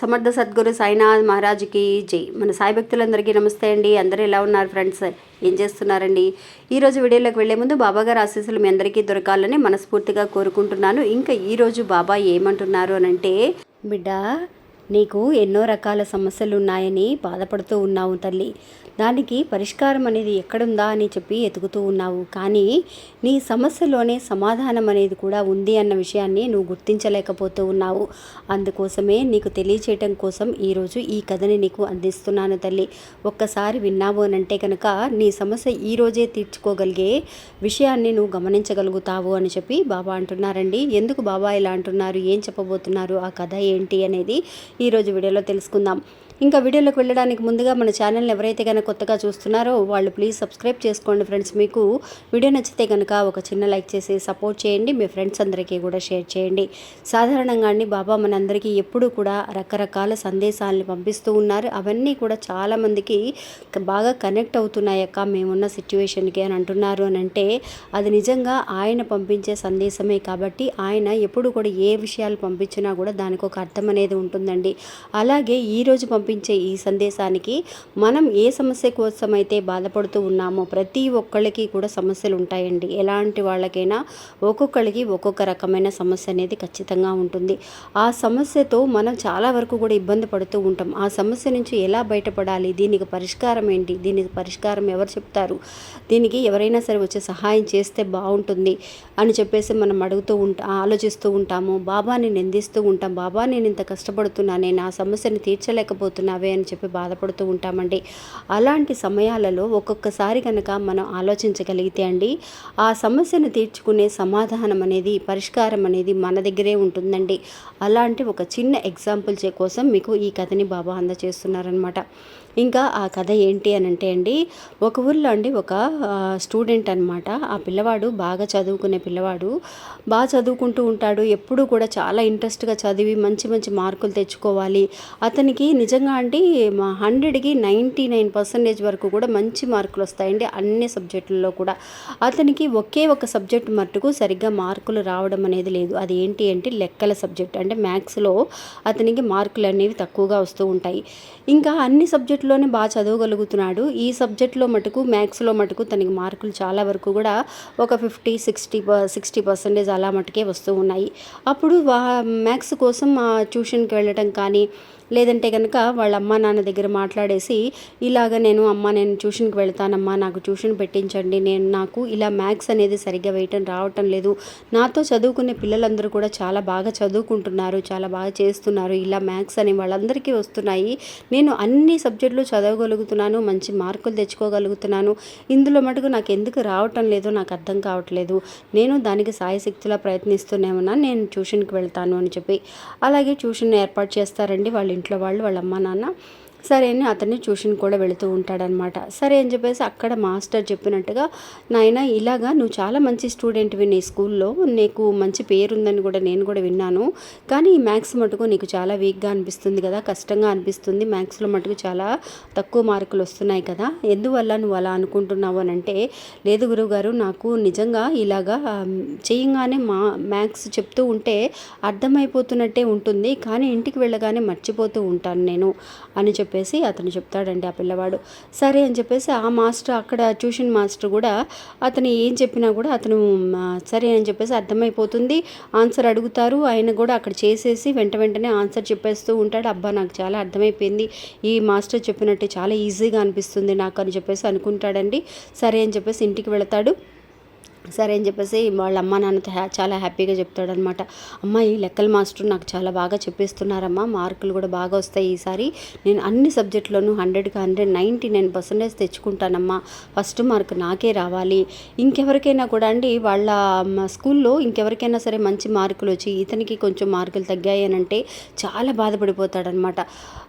సమర్థ సద్గురు సాయినాథ్ మహారాజుకి జై. మన సాయి భక్తులందరికీ నమస్తే అండి. అందరూ ఎలా ఉన్నారు ఫ్రెండ్స్? ఏం చేస్తున్నారండి? ఈరోజు వీడియోలోకి వెళ్ళే ముందు బాబా గారు ఆశీస్సులు మీ అందరికీ దొరకాలని మనస్ఫూర్తిగా కోరుకుంటున్నాను. ఇంకా ఈరోజు బాబా ఏమంటున్నారు అని అంటే బిడ్డ నీకు ఎన్నో రకాల సమస్యలు ఉన్నాయని బాధపడుతూ ఉన్నావు తల్లి. దానికి పరిష్కారం అనేది ఎక్కడుందా అని చెప్పి ఎతుకుతూ ఉన్నావు. కానీ నీ సమస్యలోనే సమాధానం అనేది కూడా ఉంది అన్న విషయాన్ని నువ్వు గుర్తించలేకపోతూ ఉన్నావు. అందుకోసమే నీకు తెలియచేయటం కోసం ఈరోజు ఈ కథని నీకు అందిస్తున్నాను తల్లి. ఒక్కసారి విన్నావు అని అంటే కనుక నీ సమస్య ఈరోజే తీర్చుకోగలిగే విషయాన్ని నువ్వు గమనించగలుగుతావు అని చెప్పి బాబా అంటున్నారండి. ఎందుకు బాబా ఇలా అంటున్నారు? ఏం చెప్పబోతున్నారు? ఆ కథ ఏంటి అనేది ఈరోజు వీడియోలో తెలుసుకుందాం. ఇంకా వీడియోలోకి వెళ్ళడానికి ముందుగా మన ఛానల్ని ఎవరైతే కనుక కొత్తగా చూస్తున్నారో వాళ్ళు ప్లీజ్ సబ్స్క్రైబ్ చేసుకోండి ఫ్రెండ్స్. మీకు వీడియో నచ్చితే కనుక ఒక చిన్న లైక్ చేసి సపోర్ట్ చేయండి. మీ ఫ్రెండ్స్ అందరికీ కూడా షేర్ చేయండి. సాధారణంగా అండి బాబా మనందరికీ ఎప్పుడూ కూడా రకరకాల సందేశాలని పంపిస్తూ ఉన్నారు. అవన్నీ కూడా చాలామందికి బాగా కనెక్ట్ అవుతున్నాయి అక్క. మేమున్న సిచ్యువేషన్కి అని అంటున్నారు అని అంటే అది నిజంగా ఆయన పంపించే సందేశమే కాబట్టి ఆయన ఎప్పుడు కూడా ఏ విషయాలు పంపించినా కూడా దానికి ఒక అర్థం అనేది ఉంటుందండి. అలాగే ఈరోజు పంపి పంపించే ఈ సందేశానికి మనం ఏ సమస్య కోసం అయితే బాధపడుతూ ఉన్నామో ప్రతి ఒక్కళ్ళకి కూడా సమస్యలు ఉంటాయండి. ఎలాంటి వాళ్ళకైనా ఒక్కొక్కరికి ఒక్కొక్క రకమైన సమస్య అనేది ఖచ్చితంగా ఉంటుంది. ఆ సమస్యతో మనం చాలా వరకు కూడా ఇబ్బంది పడుతూ ఉంటాం. ఆ సమస్య నుంచి ఎలా బయటపడాలి? దీనికి పరిష్కారం ఏంటి? దీనికి పరిష్కారం ఎవరు చెప్తారు? దీనికి ఎవరైనా సరే వచ్చి సహాయం చేస్తే బాగుంటుంది అని చెప్పేసి మనం అడుగుతూ ఉంటా ఆలోచిస్తూ ఉంటాము. బాబాని నిందిస్తూ ఉంటాం. బాబా నేను ఇంత కష్టపడుతున్నా నేను ఆ సమస్యను తీర్చలేకపోతున్నాను అవుతున్నావే అని చెప్పి బాధపడుతూ ఉంటామండి. అలాంటి సమయాలలో ఒక్కొక్కసారి కనుక మనం ఆలోచించగలిగితే అండి ఆ సమస్యను తీర్చుకునే సమాధానం అనేది పరిష్కారం అనేది మన దగ్గరే ఉంటుందండి. అలాంటి ఒక చిన్న ఎగ్జాంపుల్ కోసం మీకు ఈ కథని బాబా అందజేస్తున్నారనమాట ఇంకా ఆ కథ ఏంటి అని అంటే అండి ఒక ఊర్లో అండి ఒక స్టూడెంట్ అనమాట ఆ పిల్లవాడు బాగా చదువుకునే పిల్లవాడు. బాగా చదువుకుంటూ ఉంటాడు. ఎప్పుడూ కూడా చాలా ఇంట్రెస్ట్గా చదివి మంచి మంచి మార్కులు తెచ్చుకోవాలి. అతనికి నిజంగా అండి మా హండ్రెడ్కి నైంటీ నైన్ పర్సెంటేజ్ వరకు కూడా మంచి మార్కులు వస్తాయండి అన్ని సబ్జెక్టుల్లో కూడా. అతనికి ఒకే ఒక సబ్జెక్ట్ మట్టుకు సరిగ్గా మార్కులు రావడం అనేది లేదు. అది ఏంటి అంటే లెక్కల సబ్జెక్ట్ అంటే మ్యాథ్స్లో అతనికి మార్కులు అనేవి తక్కువగా వస్తూ ఉంటాయి. ఇంకా అన్ని సబ్జెక్ట్ సబ్జెక్ట్లోనే బాగా చదవగలుగుతున్నాడు. ఈ సబ్జెక్ట్లో మటుకు మ్యాథ్స్లో మటుకు తనకి మార్కులు చాలా వరకు కూడా ఒక ఫిఫ్టీ సిక్స్టీ సిక్స్టీ పర్సెంటేజ్ అలా మటుకే వస్తూ ఉన్నాయి. అప్పుడు మ్యాథ్స్ కోసం ట్యూషన్కి వెళ్ళటం కానీ లేదంటే కనుక వాళ్ళ అమ్మ నాన్న దగ్గర మాట్లాడేసి ఇలాగ నేను అమ్మ నేను ట్యూషన్కి వెళ్తానమ్మా నాకు ట్యూషన్ పెట్టించండి నేను నాకు ఇలా మ్యాథ్స్ అనేది సరిగ్గా వేయటం రావటం లేదు. నాతో చదువుకునే పిల్లలందరూ కూడా చాలా బాగా చదువుకుంటున్నారు చాలా బాగా చేస్తున్నారు. ఇలా మ్యాథ్స్ అని వాళ్ళందరికీ వస్తున్నాయి. నేను అన్ని సబ్జెక్టులు చదవగలుగుతున్నాను మంచి మార్కులు తెచ్చుకోగలుగుతున్నాను. ఇందులో మటుకు నాకు ఎందుకు రావటం లేదో నాకు అర్థం కావట్లేదు. నేను దానికి సాయశక్తిలా ప్రయత్నిస్తూనే ఉన్నాను నేను ట్యూషన్కి వెళ్తాను అని చెప్పి. అలాగే ట్యూషన్ ఏర్పాటు చేస్తారండి వాళ్ళు ఇంట్లో వాళ్ళు వాళ్ళ అమ్మ నాన్న సరే అని అతన్ని ట్యూషన్ కూడా వెళుతూ ఉంటాడనమాట. సరే అని చెప్పేసి అక్కడ మాస్టర్ చెప్పినట్టుగా నాయన ఇలాగా నువ్వు చాలా మంచి స్టూడెంట్వి నీ స్కూల్లో. నీకు మంచి పేరు ఉందని కూడా నేను కూడా విన్నాను. కానీ ఈ మ్యాథ్స్ మటుకు నీకు చాలా వీక్గా అనిపిస్తుంది కదా కష్టంగా అనిపిస్తుంది. మ్యాథ్స్లో మటుకు చాలా తక్కువ మార్కులు వస్తున్నాయి కదా. ఎందువల్ల నువ్వు అలా అనుకుంటున్నావు అని అంటే లేదు గురువుగారు నాకు నిజంగా ఇలాగా చేయంగానే మా మ్యాథ్స్ చెప్తూ ఉంటే అర్థమైపోతున్నట్టే ఉంటుంది. కానీ ఇంటికి వెళ్ళగానే మర్చిపోతూ ఉంటాను నేను అని చెప్పి చెప్పేసి అతను చెప్తాడండి ఆ పిల్లవాడు. సరే అని చెప్పేసి ఆ మాస్టర్ అక్కడ ట్యూషన్ మాస్టర్ కూడా అతను ఏం చెప్పినా కూడా అతను సరే అని చెప్పేసి అర్థమైపోతుంది. ఆన్సర్ అడుగుతారు. ఆయన కూడా అక్కడ చేసేసి వెంట వెంటనే ఆన్సర్ చెప్పేస్తూ ఉంటాడు. అబ్బా నాకు చాలా అర్థమైపోయింది. ఈ మాస్టర్ చెప్పినట్టు చాలా ఈజీగా అనిపిస్తుంది నాకు అని చెప్పేసి అనుకుంటాడండి. సరే అని చెప్పేసి ఇంటికి వెళతాడు. సరే అని చెప్పేసి వాళ్ళ అమ్మ నాన్నతో హ్యా చాలా హ్యాపీగా చెప్తాడనమాట అమ్మ ఈ లెక్కల మాస్టర్ నాకు చాలా బాగా చెప్పిస్తున్నారమ్మా. మార్కులు కూడా బాగా వస్తాయి ఈసారి. నేను అన్ని సబ్జెక్టులోనూ హండ్రెడ్కి హండ్రెడ్ నైంటీ నైన్ పర్సెంటేజ్ తెచ్చుకుంటానమ్మా. ఫస్ట్ మార్క్ నాకే రావాలి. ఇంకెవరికైనా కూడా అండి వాళ్ళ స్కూల్లో ఇంకెవరికైనా సరే మంచి మార్కులు వచ్చి ఇతనికి కొంచెం మార్కులు తగ్గాయి అని అంటే చాలా బాధపడిపోతాడనమాట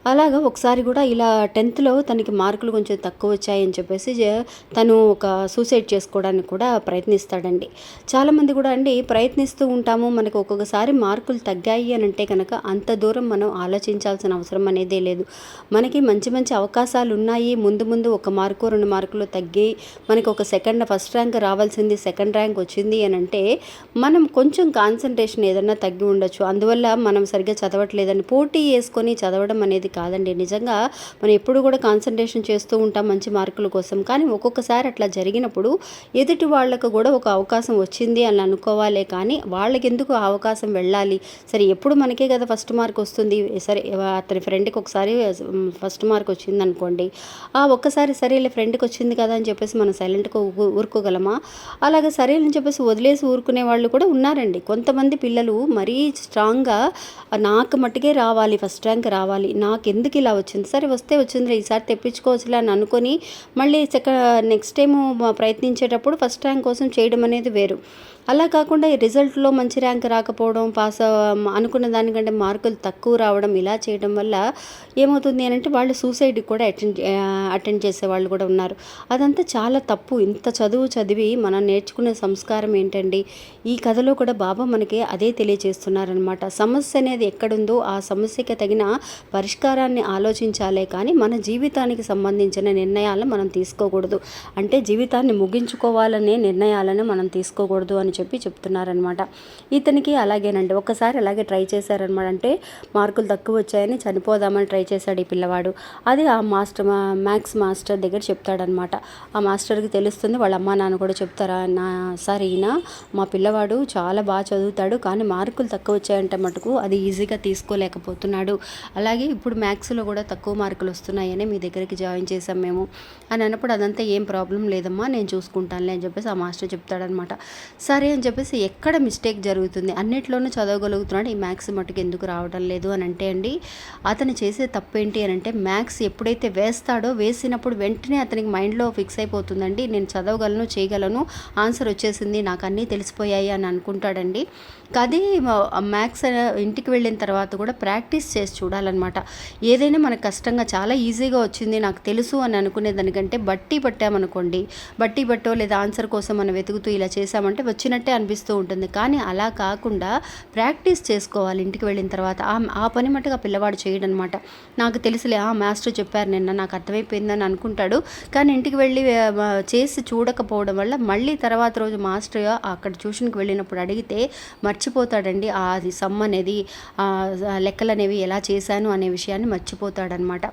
అలాగా ఒకసారి కూడా ఇలా టెన్త్లో తనకి మార్కులు కొంచెం తక్కువ వచ్చాయని చెప్పేసి తను ఒక సూసైడ్ చేసుకోవడానికి కూడా ప్రయత్నిస్తాడు చేస్తాడండి. చాలామంది కూడా అండి ప్రయత్నిస్తూ ఉంటాము మనకు ఒక్కొక్కసారి మార్కులు తగ్గాయి అని అంటే కనుక అంత దూరం మనం ఆలోచించాల్సిన అవసరం అనేదే లేదు. మనకి మంచి మంచి అవకాశాలు ఉన్నాయి ముందు ముందు ఒక మార్కు రెండు మార్కులు తగ్గి మనకి ఒక సెకండ్ ఫస్ట్ ర్యాంక్ రావాల్సింది సెకండ్ ర్యాంక్ వచ్చింది అని అంటే మనం కొంచెం కాన్సన్ట్రేషన్ ఏదన్నా తగ్గి ఉండొచ్చు. అందువల్ల మనం సరిగ్గా చదవట్లేదని పోటీ వేసుకొని చదవడం అనేది కాదండి. నిజంగా మనం ఎప్పుడు కూడా కాన్సన్ట్రేషన్ చేస్తూ ఉంటాం మంచి మార్కుల కోసం. కానీ ఒక్కొక్కసారి అట్లా జరిగినప్పుడు ఎదుటి వాళ్ళకు కూడా ఒక అవకాశం వచ్చింది అని అనుకోవాలే కానీ వాళ్ళకి ఎందుకు ఆ అవకాశం వెళ్ళాలి? సరే ఎప్పుడు మనకే కదా ఫస్ట్ మార్క్ వస్తుంది. సరే అతని ఫ్రెండ్కి ఒకసారి ఫస్ట్ మార్క్ వచ్చింది అనుకోండి ఆ ఒక్కసారి సరేలే ఫ్రెండ్కి వచ్చింది కదా అని చెప్పేసి మనం సైలెంట్గా ఊరుకోగలమా? అలాగే సరే అని చెప్పేసి వదిలేసి ఊరుకునే వాళ్ళు కూడా ఉన్నారండి. కొంతమంది పిల్లలు మరీ స్ట్రాంగ్గా నాకు మట్టుకే రావాలి ఫస్ట్ ర్యాంక్ రావాలి. నాకు ఎందుకు ఇలా వచ్చింది? సరే వస్తే వచ్చిందిలే ఈసారి తెప్పించుకోవచ్చులే అని అనుకొని మళ్ళీ సెకండ్ నెక్స్ట్ టైం ప్రయత్నించేటప్పుడు ఫస్ట్ ర్యాంక్ కోసం చేయడం అనేది వేరు. అలా కాకుండా ఈ రిజల్ట్లో మంచి ర్యాంక్ రాకపోవడం పాస్ అనుకున్న దానికంటే మార్కులు తక్కువ రావడం ఇలా చేయడం వల్ల ఏమవుతుంది అని అంటే వాళ్ళు సూసైడ్ కూడా అటెండ్ అటెండ్ చేసే వాళ్ళు కూడా ఉన్నారు. అదంతా చాలా తప్పు. ఇంత చదువు చదివి మనం నేర్చుకునే సంస్కారం ఏంటండి? ఈ కథలో కూడా బాబా మనకి అదే తెలియజేస్తున్నారనమాట సమస్య అనేది ఎక్కడుందో ఆ సమస్యకి తగిన పరిష్కారాన్ని ఆలోచించాలే కానీ మన జీవితానికి సంబంధించిన నిర్ణయాలను మనం తీసుకోకూడదు. అంటే జీవితాన్ని ముగించుకోవాలనే నిర్ణయాలను మనం తీసుకోకూడదు అని చెప్పి చెప్తున్నారనమాట ఇతనికి అలాగేనండి. ఒక్కసారి అలాగే ట్రై చేశారనమాట అంటే మార్కులు తక్కువ వచ్చాయని చనిపోదామని ట్రై చేశాడు ఈ పిల్లవాడు. అది ఆ మాస్టర్ మ్యాథ్స్ మాస్టర్ దగ్గర చెప్తాడనమాట ఆ మాస్టర్కి తెలుస్తుంది వాళ్ళ అమ్మా నాన్న కూడా చెప్తారా? నా సార్ ఈయన మా పిల్లవాడు చాలా బాగా చదువుతాడు కానీ మార్కులు తక్కువ వచ్చాయంటే మటుకు అది ఈజీగా తీసుకోలేకపోతున్నాడు. అలాగే ఇప్పుడు మ్యాథ్స్లో కూడా తక్కువ మార్కులు వస్తున్నాయని మీ దగ్గరికి జాయిన్ చేసాం మేము. అని అన్నప్పుడు అదంతా ఏం ప్రాబ్లం లేదమ్మా నేను చూసుకుంటానులే అని చెప్పేసి ఆ మాస్టర్ చెప్తాడనమాట. సరే అని చెప్పేసి ఎక్కడ మిస్టేక్ జరుగుతుంది? అన్నిట్లోనూ చదవగలుగుతున్నాడు. ఈ మ్యాథ్స్ మటుకు ఎందుకు రావడం లేదు అని అంటే అండి అతను చేసే తప్పు ఏంటి అని అంటే మ్యాథ్స్ ఎప్పుడైతే వేస్తాడో వేసినప్పుడు వెంటనే అతనికి మైండ్లో ఫిక్స్ అయిపోతుందండి. నేను చదవగలను చేయగలను ఆన్సర్ వచ్చేసింది నాకు అన్నీ తెలిసిపోయాయి అని అనుకుంటాడండి. అదే మ్యాథ్స్ ఇంటికి వెళ్ళిన తర్వాత కూడా ప్రాక్టీస్ చేసి చూడాలన్నమాట. ఏదైనా మనకు కష్టంగా చాలా ఈజీగా వచ్చింది నాకు తెలుసు అని అనుకునే దానికంటే బట్టి పట్టామనుకోండి బట్టి పట్టో లేదా ఆన్సర్ కోసం మనం వెతుకుతూ ఇలా చేసామంటే వచ్చినట్టే అనిపిస్తూ ఉంటుంది. కానీ అలా కాకుండా ప్రాక్టీస్ చేసుకోవాలి ఇంటికి వెళ్ళిన తర్వాత. ఆ ఆ పని మట్టుగా పిల్లవాడు చేయడనమాట. నాకు తెలుసులే ఆ మాస్టర్ చెప్పారు నిన్న నాకు అర్థమైపోయిందని అనుకుంటాడు. కానీ ఇంటికి వెళ్ళి చేసి చూడకపోవడం వల్ల మళ్ళీ తర్వాత రోజు మాస్టర్ అక్కడ ట్యూషన్కి వెళ్ళినప్పుడు అడిగితే మర్చిపోతాడండి. ఆ అది సమ్ అనేది లెక్కలు అనేవి ఎలా చేశాను అనే విషయాన్ని మర్చిపోతాడనమాట.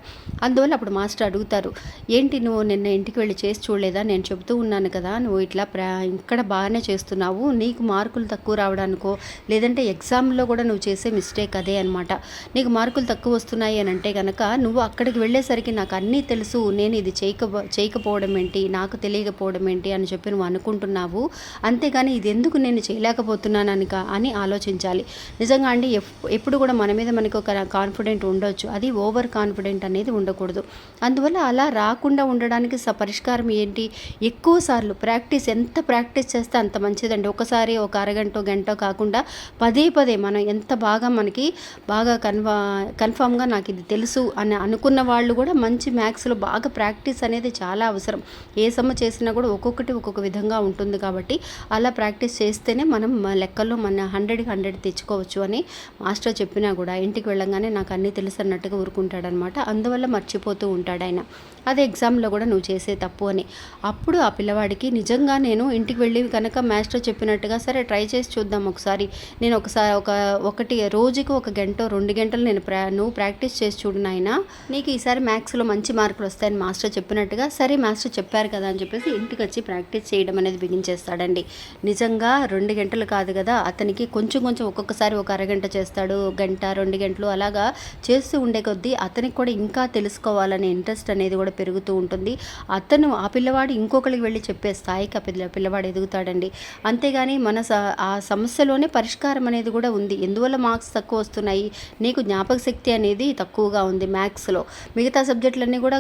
అందువల్ల అప్పుడు మాస్టర్ అడుగుతారు ఏంటి నువ్వు నిన్న ఇంటికి వెళ్ళి చేసి చూడలేదా? నేను చెబుతూ ఉన్నాను కదా నువ్వు ఇట్లా ప్రా ఇక్కడ బాగానే చేస్తున్నావు. నీకు మార్కులు తక్కువ రావడానికో లేదంటే ఎగ్జామ్లో కూడా నువ్వు చేసే మిస్టేక్ అదే అనమాట నీకు మార్కులు తక్కువ వస్తున్నాయి అని అంటే కనుక నువ్వు అక్కడికి వెళ్ళేసరికి నాకు అన్నీ తెలుసు. నేను ఇది చేయక చేయకపోవడం ఏంటి? నాకు తెలియకపోవడం ఏంటి? అని చెప్పి నువ్వు అనుకుంటున్నావు. అంతేగాని ఇది ఎందుకు నేను చేయలేకపోతున్నాను అని ఆలోచించాలి. నిజంగా అండి ఎప్పుడు కూడా మన మీద మనకి ఒక కాన్ఫిడెంట్ ఉండొచ్చు. అది ఓవర్ కాన్ఫిడెంట్ అనేది ఉండకూడదు. అందువల్ల అలా రాకుండా ఉండడానికి స పరిష్కారం ఏంటి? ఎక్కువ సార్లు ప్రాక్టీస్ ఎంత ప్రాక్టీస్ ప్రాక్టీస్ చేస్తే అంత మంచిదండి. ఒకసారి ఒక అరగంట గంట కాకుండా పదే పదే మనం ఎంత బాగా మనకి బాగా కన్ఫా కన్ఫామ్గా నాకు ఇది తెలుసు అని అనుకున్న వాళ్ళు కూడా మంచి మ్యాథ్స్లో బాగా ప్రాక్టీస్ అనేది చాలా అవసరం. ఏ సమ్మ చేసినా కూడా ఒక్కొక్కటి ఒక్కొక్క విధంగా ఉంటుంది కాబట్టి అలా ప్రాక్టీస్ చేస్తేనే మనం లెక్కల్లో మన హండ్రెడ్కి హండ్రెడ్ తెచ్చుకోవచ్చు అని మాస్టర్ చెప్పినా కూడా ఇంటికి వెళ్ళంగానే నాకు అన్నీ తెలుసు అన్నట్టుగా ఊరుకుంటాడనమాట. అందువల్ల మర్చిపోతూ ఉంటాడు ఆయన. అదే ఎగ్జామ్లో కూడా నువ్వు చేసే తప్పు అని. అప్పుడు ఆ పిల్లవాడికి నిజంగా నేను ఇంటికి వెళ్ళి కనుక మాస్టర్ చెప్పినట్టుగా సరే ట్రై చేసి చూద్దాం ఒకసారి. నేను ఒకసారి ఒక ఒకటి రోజుకి ఒక గంట రెండు గంటలు నేను ప్రా నువ్వు ప్రాక్టీస్ చేసి చూడు నాయన. నీకు ఈసారి మ్యాథ్స్లో మంచి మార్కులు వస్తాయని మాస్టర్ చెప్పినట్టుగా సరే మాస్టర్ చెప్పారు కదా అని చెప్పేసి ఇంటికి వచ్చి ప్రాక్టీస్ చేయడం అనేది బిగించేస్తాడండి. నిజంగా రెండు గంటలు కాదు కదా అతనికి కొంచెం కొంచెం ఒక్కొక్కసారి ఒక అరగంట చేస్తాడు గంట రెండు గంటలు అలాగా చేస్తూ ఉండే కొద్దీ అతనికి కూడా ఇంకా తెలుసుకోవాలనే ఇంట్రెస్ట్ అనేది కూడా పెరుగుతూ ఉంటుంది. అతను ఆ పిల్లవాడు ఇంకొకరికి వెళ్ళి చెప్పే స్థాయికి ఆ పిల్ల పిల్లవాడు ఎదుగుతాడండి. అంతేగాని మన స ఆ సమస్యలోనే పరిష్కారం అనేది కూడా ఉంది. ఎందువల్ల మార్క్స్ తక్కువ వస్తున్నాయి? నీకు జ్ఞాపక శక్తి అనేది తక్కువగా ఉంది మ్యాథ్స్లో. మిగతా సబ్జెక్టులన్నీ కూడా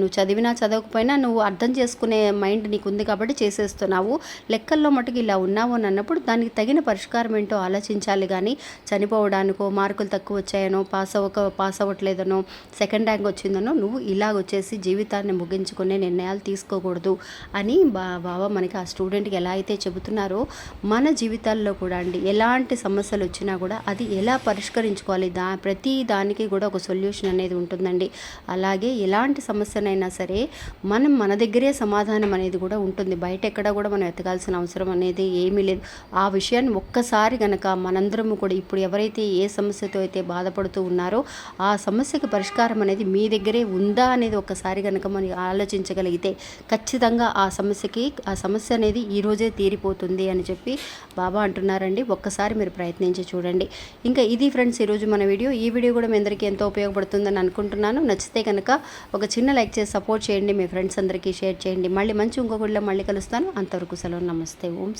నువ్వు చదివినా చదవకపోయినా నువ్వు అర్థం చేసుకునే మైండ్ నీకు ఉంది కాబట్టి చేసేస్తున్నావు. లెక్కల్లో మటుకు ఇలా ఉన్నావు అని అన్నప్పుడు దానికి తగిన పరిష్కారం ఏంటో ఆలోచించాలి కానీ చనిపోవడానికో మార్కులు తక్కువ వచ్చాయనో పాస్ అవ్వక పాస్ అవ్వట్లేదనో సెకండ్ ర్యాంక్ వచ్చిందనో నువ్వు ఇలాగ వచ్చేసి జీవితాన్ని ముగించుకునే నిర్ణయాలు తీసుకోకూడదు అని బా బావ మనకి ఆ స్టూడెంట్కి ఎలా అయితే చెబుతున్నారో మన జీవితాల్లో కూడా అండి ఎలాంటి సమస్యలు వచ్చినా కూడా అది ఎలా పరిష్కరించుకోవాలి? దా ప్రతి దానికి కూడా ఒక సొల్యూషన్ అనేది ఉంటుందండి. అలాగే ఎలాంటి సమస్యనైనా సరే మనం మన దగ్గరే సమాధానం అనేది కూడా ఉంటుంది. బయట ఎక్కడ కూడా మనం ఎతకాల్సిన అవసరం అనేది ఏమీ లేదు. ఆ విషయాన్ని ఒక్కసారి గనక మనందరము కూడా ఇప్పుడు ఎవరైతే ఏ సమస్యతో అయితే బాధపడుతూ ఉన్నారో ఆ సమస్యకి పరిష్కారం అనేది మీ దగ్గరే ఉందా అనేది ఒక్కసారి కనుక మనం ఆలోచించగలిగితే ఖచ్చితంగా ఆ సమస్యకి ఆ సమస్య అనేది ఈరోజే తీరిపోతుంది అని చెప్పి బాబా అంటున్నారండి. ఒక్కసారి మీరు ప్రయత్నించి చూడండి. ఇంకా ఇది ఫ్రెండ్స్ ఈరోజు మన వీడియో. ఈ వీడియో కూడా మీ అందరికీ ఎంతో ఉపయోగపడుతుందని అనుకుంటున్నాను. నచ్చితే కనుక ఒక చిన్న లైక్ చేసి సపోర్ట్ చేయండి. మీ ఫ్రెండ్స్ అందరికీ షేర్ చేయండి. మళ్ళీ మంచి ఇంకొకటిలో మళ్ళీ కలుస్తాను. అంతవరకు సెలవు. నమస్తే. ఓం